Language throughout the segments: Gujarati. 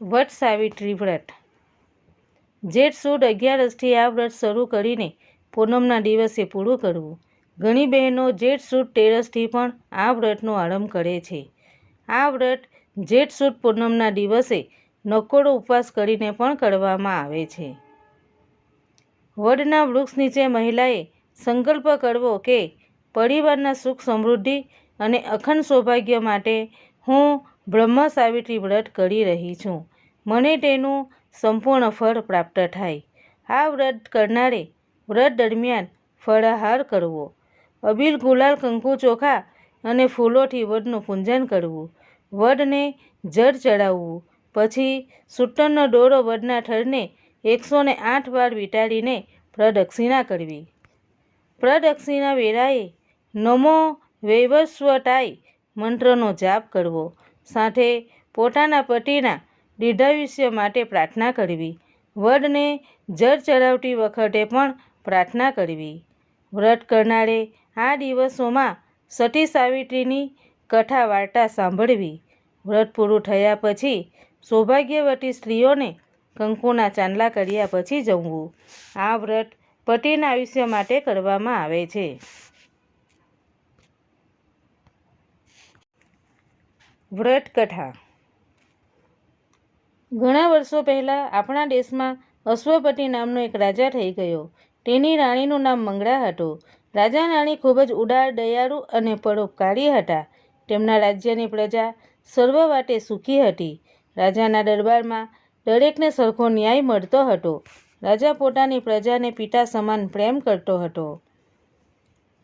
વટ સાવિત્રી વ્રત જેઠ સુદ અગિયારસથી આ વ્રત શરૂ કરીને પૂનમના દિવસે પૂરું કરવું. ઘણી બહેનો જેઠ સુદ તેરસથી પણ આ વ્રતનો આરંભ કરે છે. આ વ્રત જેઠ સુદ પૂનમના દિવસે નકોડો ઉપવાસ કરીને પણ કરવામાં આવે છે. વડના વૃક્ષ નીચે મહિલાએ સંકલ્પ કરવો કે પરિવારના સુખ સમૃદ્ધિ અને અખંડ સૌભાગ્ય માટે હું બ્રહ્મ સાવિત્રી વ્રત કરી રહી છું. મને તેનું સંપૂર્ણ ફળ પ્રાપ્ત થાય. આ વ્રત કરનારે વ્રત દરમિયાન ફળાહાર કરવો. અબીલ ગુલાલ કંકુ ચોખા અને ફૂલોથી વડનું પૂજન કરવું. વડને જળ ચડાવવું. પછી સૂટનનો દોરો વડના થરને એકસો ને આઠ વાર વીંટાળીને પ્રદક્ષિણા કરવી. પ્રદક્ષિણા વેળાએ નમો વૈવસ્વતાય મંત્રનો જાપ કરવો. સાથે પોતાના પતિના દીર્ઘાયુષ્ય માટે પ્રાર્થના કરવી. વડને જળ ચડાવતી વખતે પણ પ્રાર્થના કરવી. વ્રત કરનારે આ દિવસોમાં સતી સાવિત્રીની કથા વાર્તા સાંભળવી. વ્રત પૂરું થયા પછી સૌભાગ્યવતી સ્ત્રીઓને કંકુના ચાંદલા કર્યા પછી જમવું. આ વ્રત પતિના આયુષ્ય માટે કરવામાં આવે છે. વ્રત કથા ઘણા વર્ષો પહેલાં આપણા દેશમાં અશ્વપતિ નામનો એક રાજા થઈ ગયો. તેની રાણીનું નામ મંગળા હતું. રાજા રાણી ખૂબ જ ઉદાર, દયાળુ અને પરોપકારી હતા. તેમના રાજ્યની પ્રજા સર્વ વાટે સુખી હતી. રાજાના દરબારમાં દરેકને સરખો ન્યાય મળતો હતો. રાજા પોતાની પ્રજાને પિતા સમાન પ્રેમ કરતો હતો.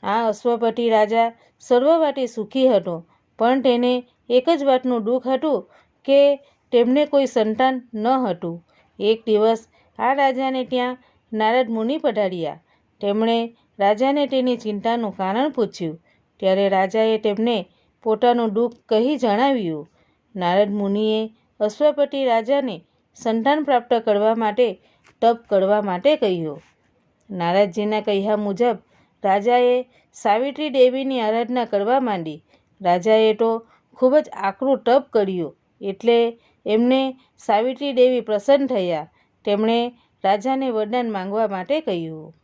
આ અશ્વપતિ રાજા સર્વ વાટે સુખી હતો, પણ તેને એક જ વાતનું દુઃખ હતું કે તેમને કોઈ સંતાન ન હતું. એક દિવસ આ રાજાને ત્યાં નારદ મુનિ પધાર્યા. તેમણે રાજાને તેની ચિંતાનું કારણ પૂછ્યું. ત્યારે રાજાએ તેમને પોતાનું દુઃખ કહી જણાવ્યું. નારદ મુનિએ અશ્વપતિ રાજાને સંતાન પ્રાપ્ત કરવા માટે, તપ કરવા માટે કહ્યું. નારદજીના કહ્યા મુજબ રાજાએ સાવિત્રી દેવીની આરાધના કરવા માંડી. રાજાએ તો ખૂબ જ આકરું તપ કર્યું. એટલે એમને સાવિત્રી દેવી પ્રસન્ન થયા. તેમણે રાજાને વરદાન માંગવા માટે કહ્યું.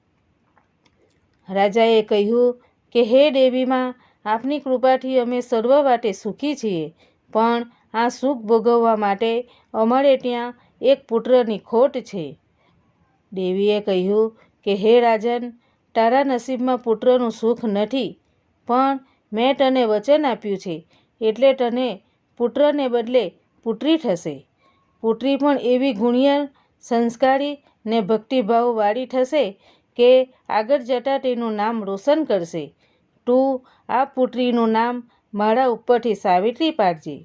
રાજાએ કહ્યું કે, હે દેવીમાં, આપની કૃપાથી અમે સર્વ વાટે સુખી છીએ. પણ આ સુખ ભોગવવા માટે અમારે ત્યાં એક પુત્રની ખોટ છે. દેવીએ કહ્યું કે, હે રાજન, તારા નસીબમાં પુત્રનું સુખ નથી, પણ મેં તને વચન આપ્યું છે. એટલે તને પુત્રને બદલે પુત્રી થશે. પુત્રી પણ એવી ગુણિયલ સંસ્કારી ને ભક્તિભાવવાળી થશે કે આગળ જતાં તેનું નામ રોશન કરશે. તું આ પુત્રીનું નામ મારા ઉપરથી સાવિત્રી પાડજે.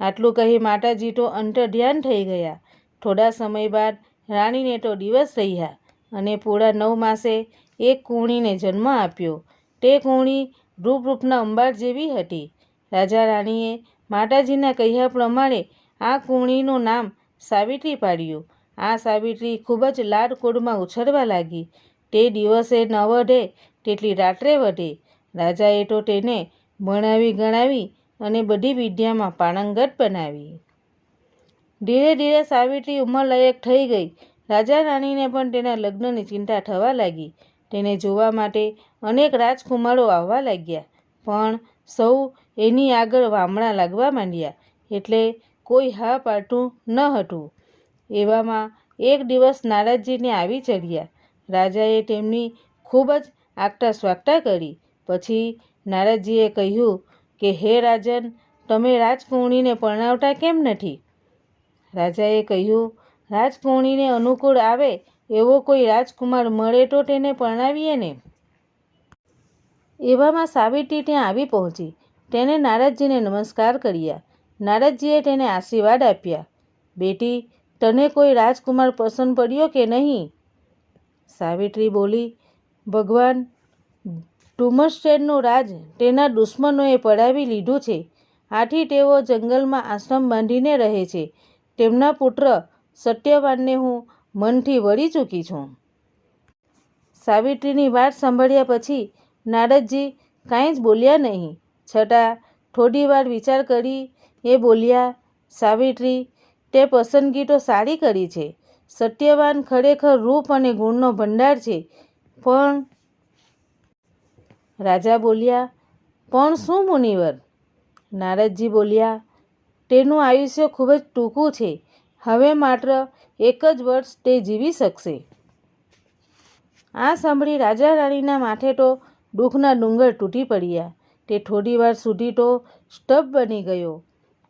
આટલું કહી માતાજી તો અંતર્ધ્યાન થઈ ગયા. થોડા સમય બાદ રાણીને તો દિવસ રહ્યા અને પૂરા નવ માસે એક કુણીને જન્મ આપ્યો. તે કુંવળી રૂપરૂપના અંબાર જેવી હતી. રાજા રાણીએ માતાજીના કહ્યા પ્રમાણે આ કુણીનું નામ સાવિત્રી પાડ્યું. આ સાવિત્રી ખૂબ જ લાડકોડમાં ઉછળવા લાગી. તે દિવસે ન વધે તેટલી રાત્રે વધે રાજાએ તો તેને ભણાવી ગણાવી અને બધી વિદ્યામાં પારંગત બનાવી. ધીરે ધીરે સાવિત્રી ઉંમરલાયક થઈ ગઈ. રાજા રાણીને પણ તેના લગ્નની ચિંતા થવા લાગી. તેને જોવા માટે અનેક રાજકુમારો આવવા લાગ્યા, પણ સૌ એની આગળ વામણા લાગવા માંડ્યા, એટલે કોઈ હા પાટું ન હતું. એવામાં એક દિવસ નારાજજીને આવી ચડ્યા. રાજાએ તેમની ખૂબ જ આગટા સ્વાગતા કરી. પછી નારાજજીએ કહ્યું કે, હે રાજન, તમે રાજકુંવરીને પરણાવતા કેમ નથી? રાજાએ કહ્યું, રાજકુંવરીને અનુકૂળ આવે એવો કોઈ રાજકુમાર મળે તો તેને પરણાવીએ ને. એવામાં સાવિત્રી ત્યાં આવી પહોંચી. તેણે નારદજીને નમસ્કાર કર્યા. નારદજીએ તેને આશીર્વાદ આપ્યા. બેટી, તને કોઈ રાજકુમાર પસંદ પડ્યો કે નહીં? સાવિત્રી બોલી, ભગવાન ધુમ્રસેનનું રાજ તેના દુશ્મનોએ પડાવી લીધું છે. આથી તેઓ જંગલમાં આશ્રમ બાંધીને રહે છે. તેમના પુત્ર સત્યવાનને હું મનથી વળી ચૂકી છું. સાવિત્રીની વાત સાંભળ્યા પછી નારદજી કાંઈ જ બોલ્યા નહીં. છતાં થોડી વાર વિચાર કરી એ બોલ્યા, સાવિત્રી, તે પસંદગી તો સારી કરી છે. સત્યવાન ખરેખર રૂપ અને ગુણનો ભંડાર છે. પણ રાજા બોલ્યા, પણ શું મુનિવર? નારદજી બોલ્યા, તેનું આયુષ્ય ખૂબ જ ટૂંકું છે. હવે માત્ર એક જ વર્ષ તે જીવી શકશે. આ સાંભળી રાજા રાણીના માથે તો દુઃખના ડુંગર તૂટી પડ્યા. તે થોડી વાર સુધી તો સ્ટબ બની ગયો.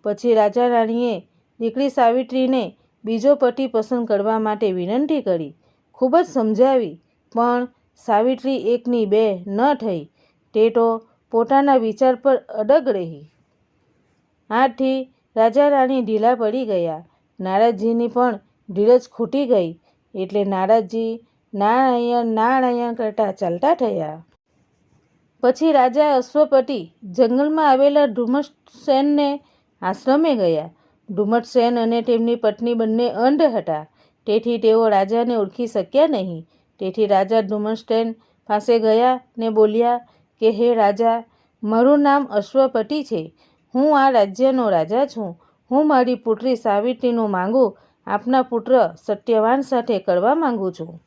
પછી રાજા રાણીએ દીકરી સાવિત્રીને બીજો પતિ પસંદ કરવા માટે વિનંતી કરી. ખૂબ જ સમજાવી, પણ સાવિત્રી એકની બે ન થઈ. તે તો પોતાના વિચાર પર અડગ રહી. આથી રાજા રાણી ઢીલા પડી ગયા. નારાજજીની પણ ધીરજ ખૂટી ગઈ. એટલે નારાજજી નારાયણ નારાયણ કરતાં ચાલતા થયા. પછી રાજા અશ્વપતિ જંગલમાં આવેલા ધુમ્મસેનને આશ્રમે ગયા. ધુમ્મસેન અને તેમની પત્ની બંને અંધ હતા. તેથી તેઓ રાજાને ઓળખી શક્યા નહીં. તેથી રાજા ધુમ્મસેન પાસે ગયા ને બોલ્યા કે, હે રાજા, મારું નામ અશ્વપતિ છે. હું આ રાજ્યનો રાજા છું. હું મારી પુત્રી સાવિત્રીનું માંગુ આપના પુત્ર સત્યવાન સાથે કરવા માંગુ છું.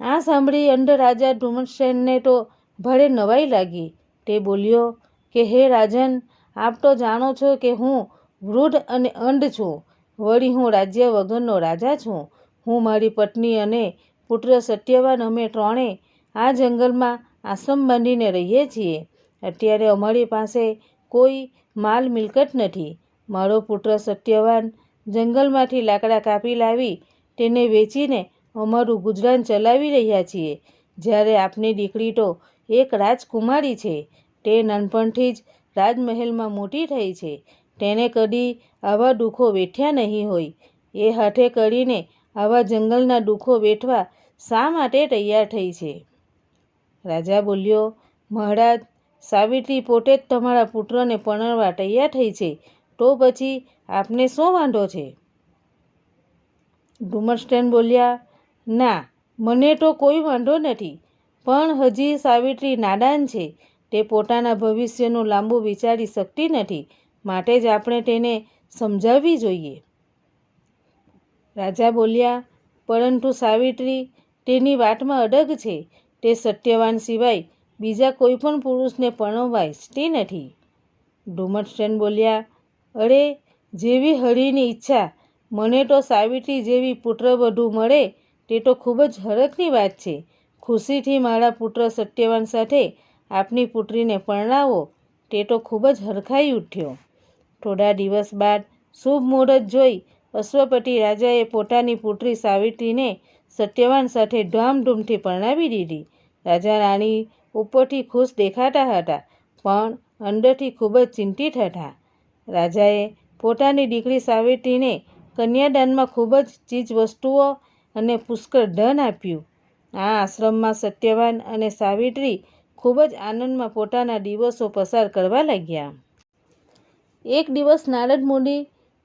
આ સાંભળી અંધ રાજા ધુમ્મસેનને તો ભારે નવાઈ લાગી. તે બોલ્યો કે, હે રાજન, આપ તો જાણો છો કે હું વૃદ્ધ અને અંધ છું. વળી હું રાજ્ય વગરનો રાજા છું. હું મારી પત્ની અને પુત્ર સત્યવાન અમે ત્રણે આ જંગલમાં આશ્રમ બાંધીને રહીએ છીએ. અત્યારે અમારી પાસે કોઈ માલ મિલકત નથી. મારો પુત્ર સત્યવાન જંગલમાંથી લાકડા કાપી લાવી તેને વેચીને અમારું ગુજરાન ચલાવી રહ્યા છીએ. જ્યારે આપની દીકરી તો એક રાજકુમારી છે. તે નાનપણથી જ રાજમહેલમાં મોટી થઈ છે. તેણે કદી આવા દુઃખો વેઠ્યા નહીં હોય. એ હાથે કરીને આવા જંગલના દુઃખો વેઠવા શા માટે તૈયાર થઈ છે? રાજા બોલ્યો, મહારાજ, સાવિત્રી પોતે જ તમારા પુત્રને પરણવા તૈયાર થઈ છે. તો પછી આપને શું વાંધો છે? ડુમરસ્ટેન બોલ્યા, ના, મને તો કોઈ વાંધો નથી. પણ હજી સાવિત્રી નાદાન છે. તે પોતાના ભવિષ્યનું લાંબુ વિચારી શકતી નથી. માટે જ આપણે તેને સમજાવવી જોઈએ. રાજા બોલ્યા, પરંતુ સાવિત્રી, તેની વાતમાં અડગ છે. તે સત્યવાન સિવાય બીજા કોઈ પણ પુરુષને પરણવા ઇચ્છતી નથી. ડુમરસ્ટેન બોલ્યા, અરે, જેવી હરિની ઈચ્છા, મને તો સાવિત્રી જેવી પુત્રવધુ મળે, તે તો ખૂબ જ હરખની વાત છે. ખુશીથી મારા પુત્ર સત્યવાન સાથે આપની પુત્રીને પરણાવો તે તો ખૂબ જ હરખાઈ ઉઠ્યો. થોડા દિવસ બાદ શુભ મુહૂર્ત જોઈ અશ્વપતિ રાજાએ પોતાની પુત્રી સાવિત્રીને સત્યવાન સાથે ધામધૂમથી પરણાવી દીધી. રાજા રાણી ઉપરથી ખુશ દેખાતા હતા, પણ અંદરથી ખૂબ જ ચિંતિત હતા. રાજાએ પોતાની દીકરી સાવિત્રીને કન્યાદાનમાં ખૂબ જ ચીજ વસ્તુઓ અને પુષ્કળ ધન આપ્યું. આ આશ્રમમાં સત્યવાન અને સાવિત્રી ખૂબ જ આનંદમાં પોતાના દિવસો પસાર કરવા લાગ્યા. એક દિવસ નારદ મુનિ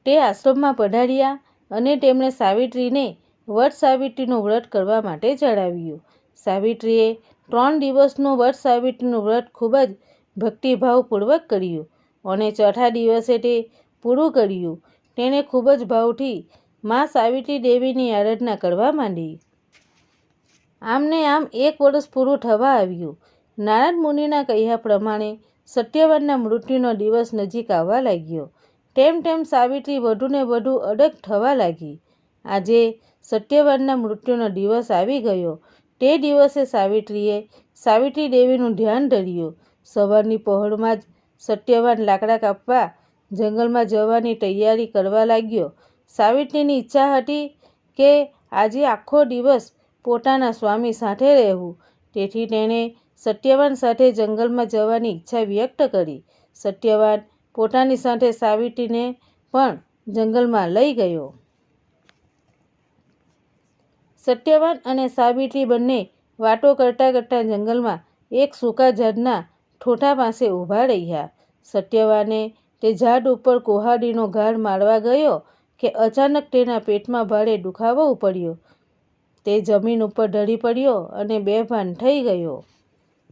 તે આશ્રમમાં પધાર્યા અને તેમણે સાવિત્રીને વટ સાવિત્રીનું વ્રત કરવા માટે જણાવ્યું. સાવિત્રીએ ત્રણ દિવસનું વટ સાવિત્રીનું વ્રત ખૂબ જ ભક્તિભાવપૂર્વક કર્યું અને ચોથા દિવસે તે પૂરું કર્યું. તેણે ખૂબ જ ભાવથી મા સાવિત્રી દેવીની આરાધના કરવા માંડી. આમને આમ એક વર્ષ પૂરું થવા આવ્યું. નારદ મુનિના કહ્યા પ્રમાણે સત્યવાનના મૃત્યુનો દિવસ નજીક આવવા લાગ્યો. તેમ તેમ સાવિત્રી વધુને વધુ અડગ થવા લાગી. આજે સત્યવાનના મૃત્યુનો દિવસ આવી ગયો. તે દિવસે સાવિત્રીએ સાવિત્રી દેવીનું ધ્યાન ધર્યું. સવારની પહોળમાં જ સત્યવાન લાકડા કાપવા, જંગલમાં જવાની તૈયારી કરવા લાગ્યો. સાવિત્રીની ઈચ્છા હતી કે આજે આખો દિવસ પોતાના સ્વામી સાથે રહેવું. તેથી તેણે સત્યવાન સાથે જંગલમાં જવાની ઈચ્છા વ્યક્ત કરી. સત્યવાન પોતાની સાથે સાવિત્રીને પણ જંગલમાં લઈ ગયો. સત્યવાન અને સાવિત્રી બંને વાતો કરતાં કરતાં જંગલમાં એક સૂકા ઝાડના ઠોઠા પાસે ઊભા રહ્યા. સત્યવાને તે ઝાડ ઉપર કુહાડીનો ઘાડ મારવા ગયો કે અચાનક તેના પેટમાં ભારે દુખાવો ઉપડ્યો. તે જમીન ઉપર ઢળી પડ્યો અને બેભાન થઈ ગયો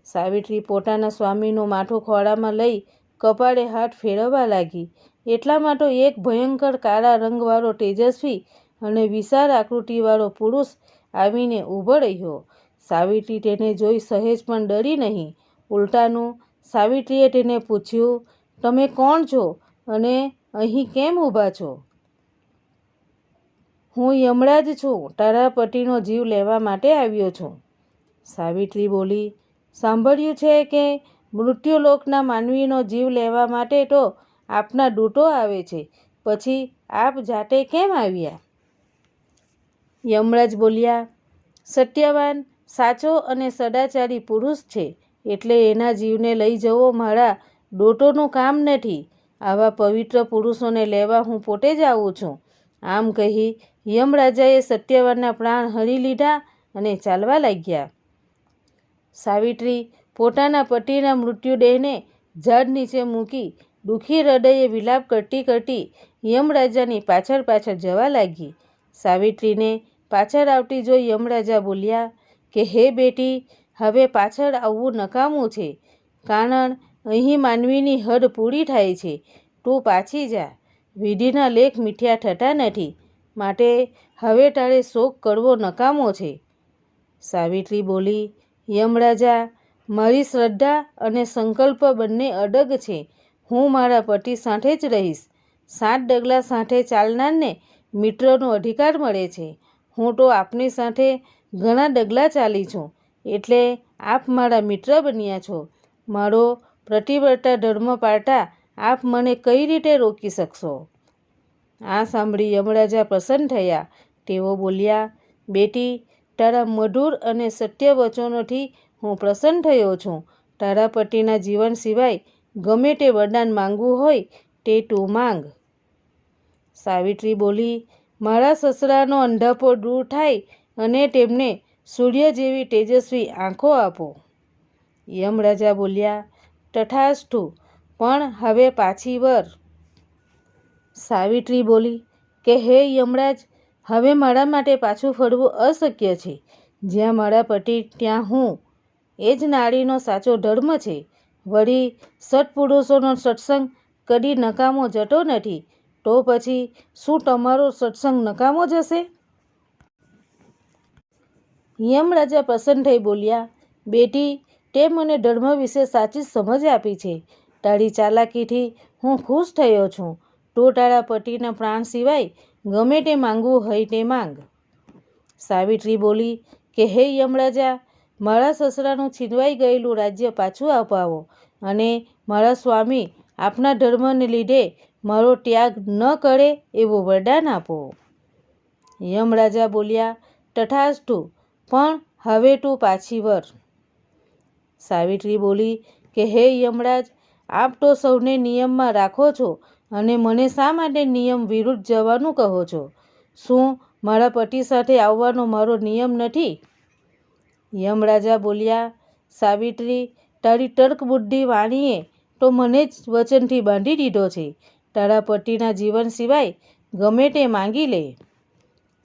સાવિત્રી પોતાના સ્વામીનું માથું ખોળામાં લઈ કપાળે હાથ ફેરવવા લાગી એટલામાં તો એક ભયંકર કાળા રંગવાળો તેજસ્વી અને વિશાળ આકૃતિવાળો પુરુષ આવીને ઊભો રહ્યો. સાવિત્રી તેને જોઈ સહેજ પણ ડરી નહીં. ઉલટાનું સાવિત્રીએ તેને પૂછ્યું, "તમે કોણ છો અને અહીં કેમ ઊભા છો?" "હું યમરાજ છું. તારા પતિનો જીવ લેવા માટે આવ્યો છું." સાવિત્રી બોલી, "સાંભળ્યું છે કે મૃત્યુલોકના માનવીનો જીવ લેવા માટે તો આપના દૂતો આવે છે. પછી આપ જાતે કેમ આવ્યા?" યમરાજ બોલ્યા, "સત્યવાન, સાચો અને સદાચારી પુરુષ છે એટલે એના જીવને લઈ જવો મારા ડોટોનું કામ નથી. આવા પવિત્ર પુરુષોને લેવા હું પોતે જ આવું છું." આમ કહી યમરાજાએ સત્યવાનના પ્રાણ હરી લીધા અને ચાલવા લાગ્યા. સાવિત્રી પોતાના પતિના મૃત્યુદેહને ઝાડ નીચે મૂકી દુઃખી હૃદયે વિલાપ કરતી કરતી યમરાજાની પાછળ પાછળ જવા લાગી. સાવિત્રીને પાછળ આવતી જોઈ યમરાજા બોલ્યા કે, "હે બેટી, હવે પાછળ આવવું નકામું છે. કારણ અહીં માનવીની હદ પૂરી થાય છે. તું પાછી જા. વિધિના લેખ મીઠ્યા થતા નથી. માટે હવે તારે શોક કરવો નકામો છે." સાવિત્રી બોલી, "યમરાજા, મારી શ્રદ્ધા અને સંકલ્પ બંને અડગ છે. હું મારા પતિ સાથે જ રહીશ. સાત ડગલા સાથે ચાલનારને મિત્રનો અધિકાર મળે છે. હું તો આપની સાથે ઘણા ડગલા ચાલી છું એટલે આપ મારા મિત્ર બન્યા છો. મારો પતિવ્રતા ધર્મ પાળતા આપ મને કઈ રીતે રોકી શકશો?" આ સાંભળી યમરાજા પ્રસન્ન થયા. તેઓ બોલ્યા, "બેટી, તારા મધુર અને સત્ય વચનોથી હું પ્રસન્ન થયો છું. તારા પતિના જીવન સિવાય ગમે તે વરદાન માંગવું હોય તે તું માંગ." સાવિત્રી બોલી, "મારા સસરાનો અંધાપો દૂર થાય અને તેમને સૂર્ય જેવી તેજસ્વી આંખો આપો." યમરાજા બોલ્યા, "તથાસ્તુ, પણ હવે પાછી વર સાવિત્રી બોલી કે, "હે યમરાજ, હવે મારા માટે પાછું ફરવું અશક્ય છે. જ્યાં મારા પતિ ત્યાં હું. એ જ નારીનો સાચો ધર્મ છે. વળી સત્પુરુષોનો સત્સંગ કદી નકામો જતો નથી. તો પછી શું તમારો સત્સંગ નકામો જશે?" યમરાજા પ્રસન્ન થઈ બોલ્યા, "બેટી, તે મને ધર્મ વિશે સાચી સમજ આપી છે. તારી ચાલાકીથી હું ખુશ થયો છું. તું તારા પતિના પ્રાણ સિવાય ગમે તે માંગવું હોય તે માંગ." સાવિત્રી બોલી કે, "હે યમરાજા, મારા સસરાનું છીનવાઈ ગયેલું રાજ્ય પાછું અપાવો અને મારા સ્વામી આપના ધર્મને લીધે મારો ત્યાગ ન કરે એવું વરદાન આપો." યમરાજા બોલ્યા, "તથાસ્તુ, પણ હવે તું પાછી વર સાવિત્રી બોલી કે, "હે યમરાજ, આપ તો સૌને નિયમમાં રાખો છો અને મને શા માટે નિયમ વિરુદ્ધ જવાનું કહો છો? શું મારા પતિ સાથે આવવાનો મારો નિયમ નથી?" યમરાજા બોલ્યા, "સાવિત્રી, તારી તર્ક બુદ્ધિ વાણીએ તો મને જ વચનથી બાંધી દીધો છે. તારા પતિના જીવન સિવાય ગમે તે માંગી લે."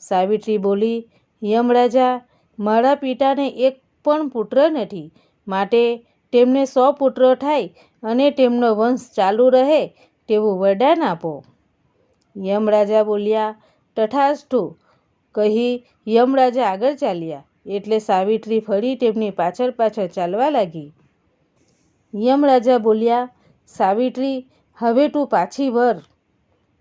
સાવિત્રી બોલી, "યમરાજા, મારા પિતાને એક પણ પુત્ર નથી. માટે તેમને સો પુત્રો થાય અને તેમનો વંશ ચાલુ રહે તેવું વરદાન આપો." યમરાજા બોલ્યા, "તથાસ્તુ," કહી યમરાજા આગળ ચાલ્યા. એટલે સાવિત્રી ફરી તેમની પાછળ પાછળ ચાલવા લાગી. યમરાજા બોલ્યા, "સાવિત્રી, હવે તું પાછી વર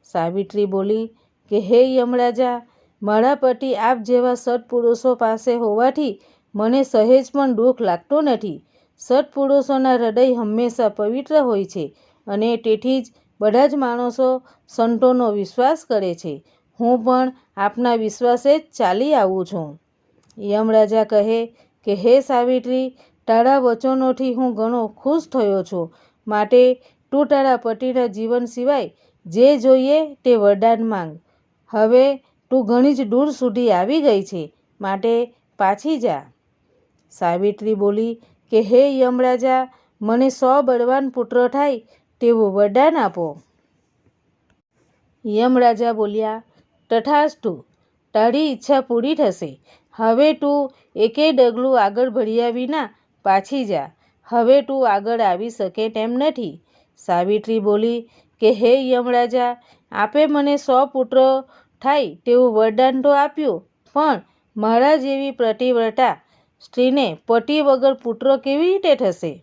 સાવિત્રી બોલી કે, "હે યમરાજા, મારા પતિ આપ જેવા સત્પુરુષો પાસે હોવાથી મને સહેજ પણ દુઃખ લાગતો નથી. સત્પુરુષોના હૃદય હંમેશા પવિત્ર હોય છે અને તેથી જ બધા જ માણસો સંતોનો વિશ્વાસ કરે છે. હું પણ આપના વિશ્વાસે જ ચાલી આવું છું." યમરાજા કહે કે, "હે સાવિત્રી, તારા વચનોથી હું ઘણો ખુશ થયો છું. માટે તું તારા પતિના જીવન સિવાય જે જોઈએ તે વરદાન માંગ. હવે તું ઘણી જ દૂર સુધી આવી ગઈ છે. માટે પાછી જા." સાવિત્રી બોલી કે, "હે યમરાજા, મને સો બળવાન પુત્રો થાય તેવું વરદાન આપો." યમરાજા બોલ્યા, "તથાસ્તુ, તારી ઈચ્છા પૂરી થશે. હવે તું એકેય ડગલું આગળ ભર્યા વિના પાછી જા. હવે તું આગળ આવી શકે તેમ નથી." સાવિત્રી બોલી કે હે યમરાજા આપે મને સો પુત્ર થાય તેવું વરદાન તો આપ્યું પણ મારા જેવી પતિવ્રતા સ્ત્રીને પતિ વગર પુત્ર કેવી રીતે થશે?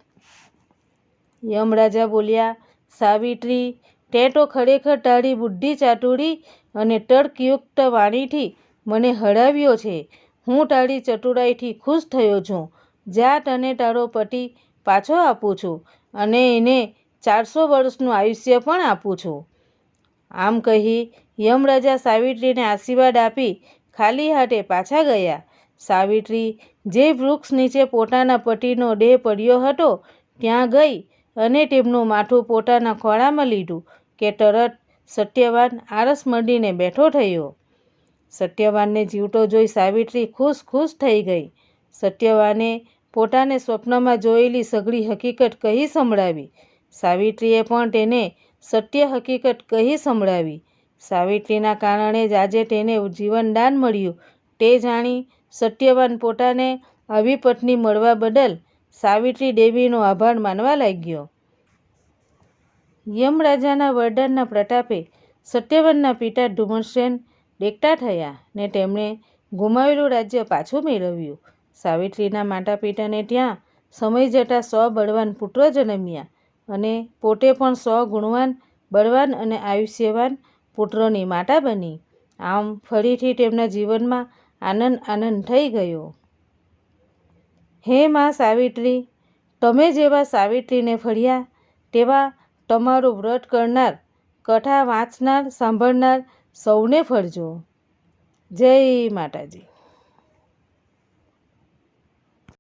યમરાજા બોલ્યા, સાવિત્રી તે તો ખરેખર તારી બુદ્ધિ ચાતુરી અને તર્કયુક્ત વાણીથી મને હરાવ્યો છે. હું તારી ચતુરાઈથી ખુશ થયો છું. જા, તને તારો પતિ પાછો આપું છું અને એને ચારસો વર્ષનું આયુષ્ય પણ આપું છું. આમ કહી યમરાજા સાવિત્રીને આશીર્વાદ આપી ખાલી હાથે પાછા ગયા. સાવિત્રી, જે વૃક્ષ નીચે પોતાના પતિનો દેહ પડ્યો હતો, ત્યાં ગઈ અને તેમનું માથું પોતાના ખોળામાં લીધું કે તરત સત્યવાન આરસ મંડીને બેઠો થયો. સત્યવાનને જીવતો જોઈ સાવિત્રી ખુશ ખુશ થઈ ગઈ. સત્યવાને પોતાને સ્વપ્નમાં જોયેલી સઘળી હકીકત કહી સંભળાવી. સાવિત્રીએ પણ તેને સત્ય હકીકત કહી સંભળાવી. સાવિત્રીના કારણે જ આજે તેને જીવનદાન મળ્યું, તે જાણી સત્યવાન પોતાને આવી પત્ની મળવા બદલ સાવિત્રી દેવીનો આભાર માનવા લાગ્યો. યમરાજાના વરદાનના પ્રતાપે સત્યવાનના પિતા ધુમસેન દેખતા થયા ને તેમણે ગુમાવેલું રાજ્ય પાછું મેળવ્યું. સાવિત્રીના માતા પિતાને ત્યાં સમય જતાં સો બળવાન પુત્રો જન્મ્યા અને પોતે પણ સો ગુણવાન, બળવાન અને આયુષ્યવાન પુત્રોની માતા બની. આમ ફરીથી તેમના જીવનમાં આનંદ આનંદ થઈ ગયો. હે માં સાવિત્રી, તમે જેવા સાવિત્રીને ફળ્યા, તેવા તમારું વ્રત કરનાર, કથા વાંચનાર, સાંભળનાર સૌને ફળજો. જય માતાજી.